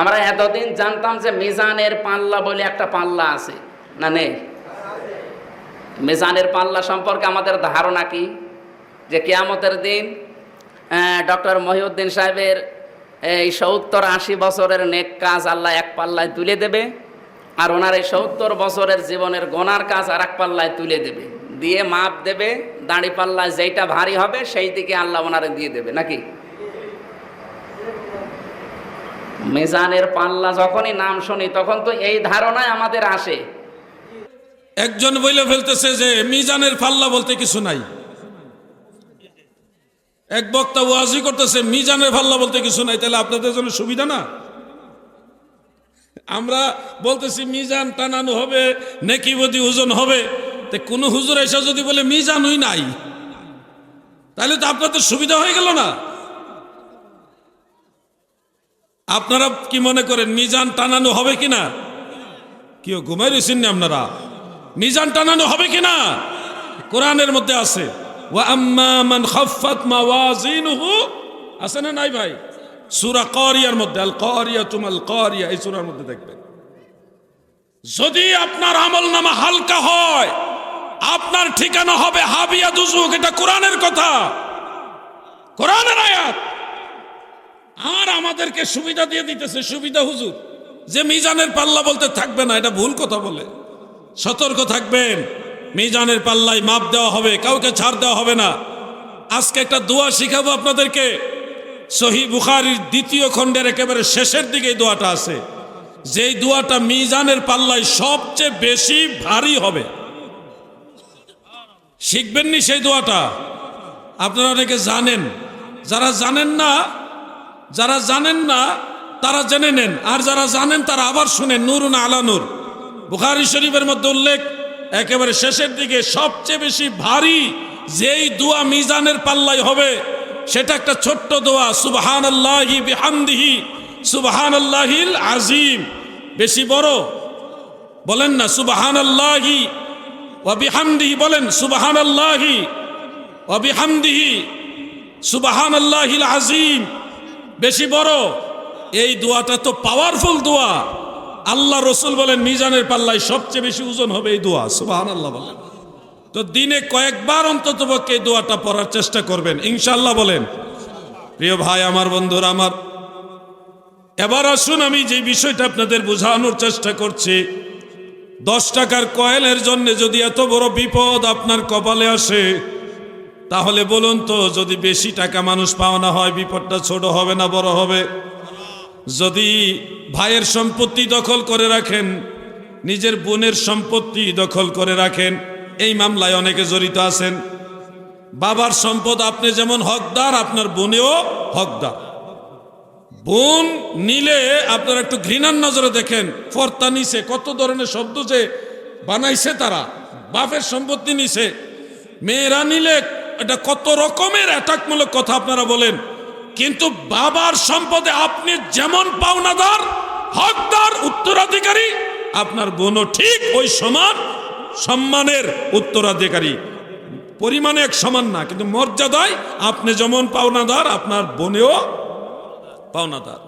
আমরা এতদিন জানতাম যে মিজানের পাল্লা বলে একটা পাল্লা আছে, না নেই? মিজানের পাল্লা সম্পর্কে আমাদের ধারণা কি? যে কেয়ামতের দিন ডক্টর মহিউদ্দিন সাহেবের এই সত্তর আশি বছরের নেক কাজ আল্লাহ এক পাল্লায় তুলে দেবে, আর ওনার এই সত্তর বছরের জীবনের গোনার কাজ আর এক পাল্লায় তুলে দেবে। দিয়ে মাপ দেবে, দাঁড়ি পাল্লায় যেইটা ভারী হবে সেই দিকে আল্লাহ ওনারে দিয়ে দেবে, নাকি? মিজানের পাল্লা যখনই নাম শুনি, তখন তো এই ধারণায় আমাদের আসে। একজন বইলে ফেলতেছে যে, মিজানের পাল্লা বলতে কিছু নাই। এক বক্তা ওয়াজি করতেছে, মিজানের পাল্লা বলতে কিছু নাই, তাহলে আপনাদের জন্য সুবিধা না? আমরা বলতেছি, মিজান টানানো হবে নেকিবদি ওজন হবে। তে কোন হুজুর এসে যদি বলে, মিজানই নাই, তাহলে তো আপনাদের সুবিধা হয়ে গেল না? আপনারা কি মনে করেন, মিজান টানানো হবে কিনা? কেউ ঘুমাই রয়েছেন না আপনারা? মিজান টানানো হবে কিনা? কোরআনের মধ্যে আছে আছে না নাই ভাই? সূরা কারিয়ার মধ্যে আল কারিয়া তুমাল কারিয়া এই সূরার মধ্যে দেখবেন। যদি আপনার আমল নামা হালকা হয়, আপনার ঠিকানা হবে হাবিয়া দুজুক এটা কোরআনের কথা। কোরআনের আয়াত। আর আমাদেরকে সুবিধা দিয়ে দিতেছে, সুবিধা হুজুর। যে মিজানের পাল্লা বলতে থাকবে না, এটা ভুল কথা বলে। সতর্ক থাকবেন, মিজানের পাল্লায় মাপ দেওয়া হবে, কাউকে ছাড় দেওয়া হবে না। আজকে একটা দোয়া শিখাবো আপনাদেরকে। সহি বুখারির দ্বিতীয় খণ্ডের একেবারে শেষের দিকে এই দোয়াটা আছে। যেই দোয়াটা মিজানের পাল্লায় সবচেয়ে বেশি ভারী হবে। শিখবেননি সেই দোয়াটা? আপনারা অনেকে জানেন। যারা জানেন না যারা জানেন না, তারা জেনে নেন। আর যারা জানেন, তারা আবার শুনেন, নুরুন আলা নূর। বুখারি শরীফের মধ্যে উল্লেখ, একেবারে শেষের দিকে সবচেয়ে বেশি ভারী যেই দোয়া মিজানের পাল্লাই হবে, সেটা একটা ছোট্ট দোয়া সুবহান আল্লাহি বিহামদিহি সুবহান আল্লাহিল আজিম। বেশি বড় বলেন না সুবহান আল্লাহি ওয়া বিহামদিহি বলেন সুবহান আল্লাহি ওয়া বিহামদিহি সুবহান আল্লাহিল আজিম। বেশি বড়। এই দোয়াটা তো পাওয়ারফুল দোয়া। আল্লাহ রসুল বলেন, মিজানের পাল্লায় সবচেয়ে বেশি ওজন হবে এই দোয়া। সুবাহান আল্লাহ বলেন। তো দিনে কয়েকবার অন্তত পক্ষে এই দোয়াটা পড়ার চেষ্টা করবেন। ইনশাল্লাহ বলেন, প্রিয় ভাই, আমার বন্ধুরা, আমার এবার আসুন, আমি যে বিষয়টা আপনাদের বোঝানোর চেষ্টা করছি। দশ টাকার কয়েলের জন্য যদি এত বড় বিপদ আপনার কপালে আসে তাহলে বলুন তো, যদি বেশি টাকা মানুষ পাওনা হয়, বিপদটা ছোট হবে না বড় হবে? যদি ভাইয়ের সম্পত্তি দখল করে রাখেন, নিজের বোনের সম্পত্তি দখল করে রাখেন, এই মামলায় অনেকে জড়িত আছেন। বাবার সম্পদ আপনি যেমন হকদার, আপনার বোনেও হকদার। বোন নিলে আপনারা একটু ঘৃণার নজরে দেখেন, ফর্তা নিছে, কত ধরনের শব্দ যে বানাইছে তারা। বাপের সম্পত্তি নিছে। মেয়েরা নিলে এটা কত রকমের অ্যাটাকমূলক কথা আপনারা বলেন? কিন্তু বাবার সম্পদে আপনি যেমন পাওনাদার, হকদার, উত্তরাধিকারী, আপনার বোনও ঠিক ওই সমান সম্মানের উত্তরাধিকারী। পরিমাণে এক সমান না, কিন্তু মর্যাদায় আপনি যেমন পাওনাদার, আপনার বোনেও পাওনাদার।